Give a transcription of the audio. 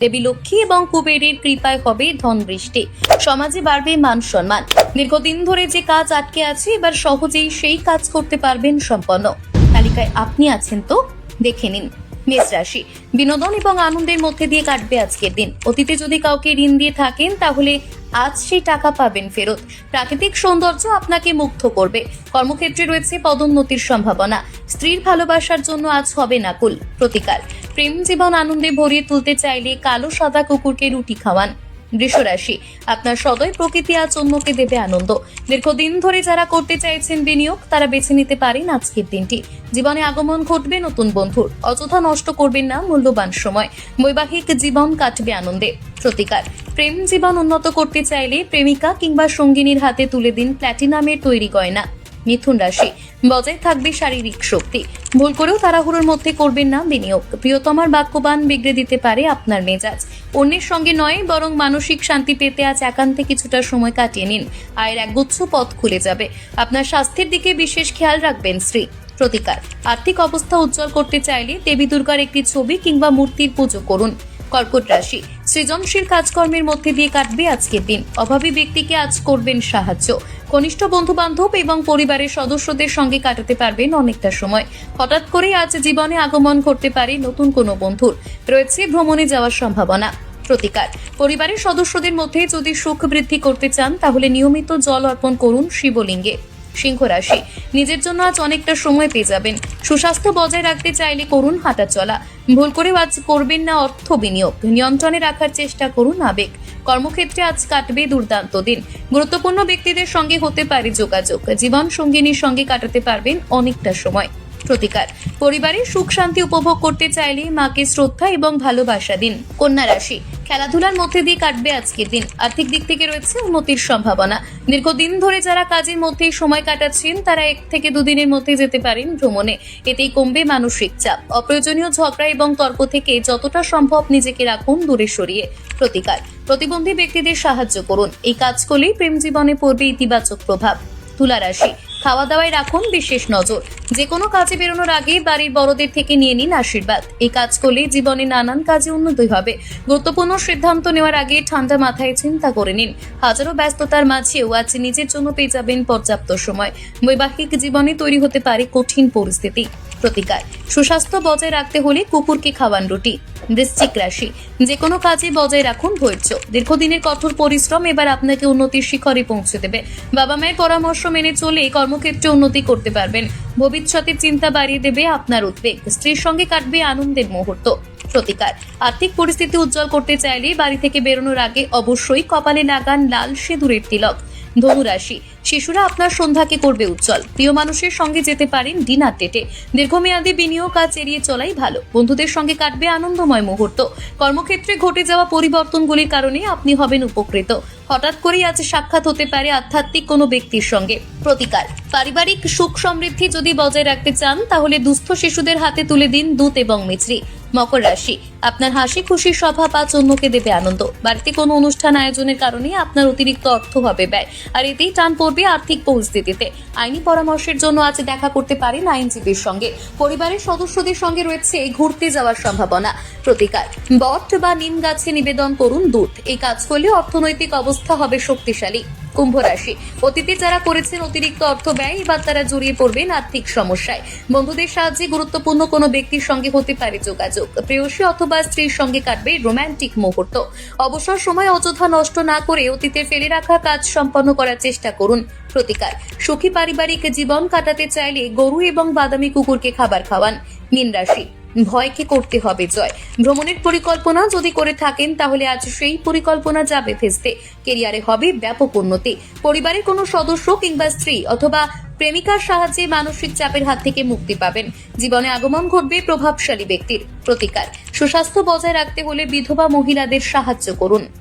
দেবী লক্ষ্মী এবং কুবেরের কৃপায় হবে ধন বৃষ্টি সমাজে বাড়বে মান সম্মান। দীর্ঘদিন ধরে যে কাজ আটকে আছে, এবার সহজেই সেই কাজ করতে পারবেন সম্পন্ন। তালিকায় আপনি আছেন তো? দেখে নিন। মেষ রাশি, বিনোদন এবং আনন্দের মধ্যে দিয়ে কাটবে আজকের দিন। অতীতে যদি কাউকে ঋণ দিয়ে থাকেন, তাহলে আজ সেই টাকা পাবেন ফেরত। প্রাকৃতিক সৌন্দর্য আপনাকে মুগ্ধ করবে। কর্মক্ষেত্রে রয়েছে পদোন্নতির সম্ভাবনা। স্ত্রীর ভালোবাসার জন্য আজ হবে নাকুল। প্রতিকার। প্রেম জীবন আনন্দে ভরিয়ে তুলতে চাইলে কালো সাদা কুকুরকে রুটি খাওয়ান বৃষরাশি। আপনার সদয় প্রকৃতি আজ অন্যকে দেবে আনন্দ। দীর্ঘদিন ধরে যারা করতে চাইছেন বিনিয়োগ, তারা বেছে নিতে পারেন আজকের দিনটি। জীবনে আগমন ঘটবে নতুন বন্ধুর। অযথা নষ্ট করবেন না মূল্যবান সময়। বৈবাহিক জীবন কাটবে আনন্দে। প্রতিকার। প্রেম জীবন উন্নত করতে চাইলে প্রেমিকা কিংবা সঙ্গিনীর হাতে তুলে দিন প্ল্যাটিনামের তৈরি গয়না। মিথুন রাশি। বজায় থাকবে শারীরিক শক্তি। ভুল করেও তাড়াহুড়োর মধ্যে করবেন না বিনিয়োগ। প্রিয়তমার বাক্যবান বিগড়ে দিতে পারে আপনার মেজাজ। অন্যের সঙ্গে নয়, বরং মানসিক শান্তি পেতে আজ একান্তে কিছুটা সময় কাটিয়ে নিন। আয়ের একগুচ্ছ পথ খুলে যাবে। আপনার স্বাস্থ্যের দিকে বিশেষ খেয়াল রাখবেন শ্রী প্রতিকার। আর্থিক অবস্থা উজ্জ্বল করতে চাইলে দেবী দুর্গার একটি ছবি কিংবা মূর্তির পুজো করুন। কর্কট রাশি। সৃজনশীল কাজকর্মের মধ্যে দিয়ে কাটবে আজকের দিন। অভাবী ব্যক্তিকে আজ করবেন সাহায্য। ঘনিষ্ঠ বন্ধু বান্ধব এবং পরিবারের সদস্যদের সঙ্গে কাটাতে পারবেন অনেকটা সময়। হঠাৎ করে আজ জীবনে আগমন করতে পারে নতুন কোনো বন্ধুর। রয়েছে ভ্রমণে যাওয়ার সম্ভাবনা। প্রতিকার। পরিবারের সদস্যদের মধ্যে যদি সুখ বৃদ্ধি করতে চান, তাহলে নিয়মিত জল অর্পণ করুন শিবলিঙ্গে। সিংহ রাশি। নিজের জন্য আজ অনেকটা সময় পেয়ে যাবেন। সুস্বাস্থ্য বজায় রাখতে চাইলে করুন হাঁটা চলা। ভুল করে আজ করবেন না অর্থ বিনিয়োগ। নিয়ন্ত্রণে রাখার চেষ্টা করুন আবেগ। কর্মক্ষেত্রে আজ কাটবে দুর্দান্ত দিন। গুরুত্বপূর্ণ ব্যক্তিদের সঙ্গে হতে পারে যোগাযোগ। জীবন সঙ্গিনীর সঙ্গে কাটাতে পারবেন অনেকটা সময়। প্রতিকার। পরিবারের সুখ শান্তি উপভোগ করতে চাইলে মাকে শ্রদ্ধা এবং ভালোবাসা দিন। কন্যা রাশি, খেলাধুলার মধ্যে দিয়ে কাটবে আজকের দিন। আর্থিক দিক থেকে রয়েছে উন্নতির সম্ভাবনা। দীর্ঘদিন ধরে যারা কাজের মধ্যেই সময় কাটাচ্ছেন, তারা এক থেকে দুদিনের মধ্যে যেতে পারেন ভ্রমণে। এতেই কমবে মানসিক চাপ। অপ্রয়োজনীয় ঝগড়া এবং তর্ক থেকে যতটা সম্ভব নিজেকে রাখুন দূরে সরিয়ে। প্রতিকার। প্রতিবন্ধী ব্যক্তিদের সাহায্য করুন। এই কাজ করলেই প্রেম জীবনে পড়বে ইতিবাচক প্রভাব। তুলা রাশি খাওয়া দাওয়ায় রাখুন বিশেষ নজর। যে কোনো কাজে বেরোনোর আগে বাড়ির বড়দের থেকে নিয়ে নিন আশীর্বাদ। এই কাজ করলে জীবনে নানান কাজে উন্নতি হবে। গুরুত্বপূর্ণ সিদ্ধান্ত নেওয়ার আগে ঠান্ডা মাথায় চিন্তা করে নিন। হাজারো ব্যস্ততার মাঝেও আজ নিজের জন্য পেয়ে যাবেন পর্যাপ্ত সময়। বৈবাহিক জীবনে তৈরি হতে পারে কঠিন পরিস্থিতি। প্রতিকার। সুস্বাস্থ্য বজায় রাখতে হলে কুকুরকে খাওয়ান রুটি, বৃশ্চিক রাশি যে কোনো কাজে বজায় রাখুন ধৈর্য। দীর্ঘদিনের কঠোর পরিশ্রম এবার আপনাকে উন্নতির শিখরে পৌঁছে দেবে। বাবা মায়ের পরামর্শ মেনে চলে কর্মক্ষেত্রে উন্নতি করতে পারবেন। ভবিষ্যতের চিন্তা বাড়িয়ে দেবে আপনার উদ্বেগ। স্ত্রীর সঙ্গে কাটবে আনন্দের মুহূর্ত। প্রতিকার। আর্থিক পরিস্থিতি উজ্জ্বল করতে চাইলে বাড়ি থেকে বেরোনোর আগে অবশ্যই কপালে লাগান লাল সিঁদুরের তিলক। ধনুরাশি শিশুরা আপনার সন্ধ্যাকে করবে উজ্জ্বল। প্রিয় মানুষের সঙ্গে যেতে পারেন ডিনার ডেটে। দীর্ঘমেয়াদী বিনিয়োগ কাজ এড়িয়ে চলাই ভালো। বন্ধুদের সঙ্গে কাটবে আনন্দময় মুহূর্ত। কর্মক্ষেত্রে ঘটে যাওয়া পরিবর্তনগুলির কারণে আপনি হবেন উপকৃত। হঠাৎ করেই আজ সাক্ষাৎ হতে পারে আধ্যাত্মিক কোনো ব্যক্তির সঙ্গে। প্রতিকার। পারিবারিক সুখ সমৃদ্ধি যদি বজায় রাখতে চান, তাহলে দুস্থ শিশুদের হাতে তুলে দিন দুধ এবং মিছরি। মকর রাশি। আপনার হাসি, খুশির স্বভাব আজ অন্যকে দেবে আনন্দ। বাড়িতে কোনো অনুষ্ঠান আয়োজনের কারণে আপনার অতিরিক্ত অর্থ হবে ব্যয়। আর এতেই টান পড়বে আর্থিক পরিস্থিতিতে। আইনি পরামর্শের জন্য আজ দেখা করতে পারেন আইনজীবীর সঙ্গে। পরিবারের সদস্যদের সঙ্গে রয়েছে এই ঘুরতে যাওয়ার সম্ভাবনা। প্রতিকার, বট বা নিম গাছে নিবেদন করুন দুধ। এই কাজ করলে অর্থনৈতিক অবস্থা হবে শক্তিশালী। কুম্ভ রাশি। অতীতে যারা করেছেন অতিরিক্ত অর্থ ব্যয়, এবার তারা জড়িয়ে পড়বেন আর্থিক সমস্যায়। বন্ধুদের সাহায্যে গুরুত্বপূর্ণ কোনো ব্যক্তির সঙ্গে হতে পারে যোগাযোগ। প্রেয়সী অথবা স্ত্রীর সঙ্গে কাটবে রোম্যান্টিক মুহূর্ত। অবসর সময় অযথা নষ্ট না করে অতীতে ফেলে রাখা কাজ সম্পন্ন করার চেষ্টা করুন। প্রতিকার। সুখী পারিবারিক জীবন কাটাতে চাইলে গরু এবং বাদামি কুকুরকে খাবার খাওয়ান। মীন রাশি। ভয়কে করতে হবে, জয়। ভ্রমণের পরিকল্পনা যদি করে থাকেন, তাহলে আজ সেই পরিকল্পনা যাবে ফেসতে কেরিয়ারে হবে ব্যাপক উন্নতি। পরিবারের কোনো সদস্য কিংবা স্ত্রী অথবা প্রেমিকার সাহায্যে মানসিক চাপের হাত থেকে মুক্তি পাবেন। জীবনে আগমন ঘটবে প্রভাবশালী ব্যক্তির প্রতিকার। সুস্বাস্থ্য বজায় রাখতে হলে বিধবা মহিলাদের সাহায্য করুন।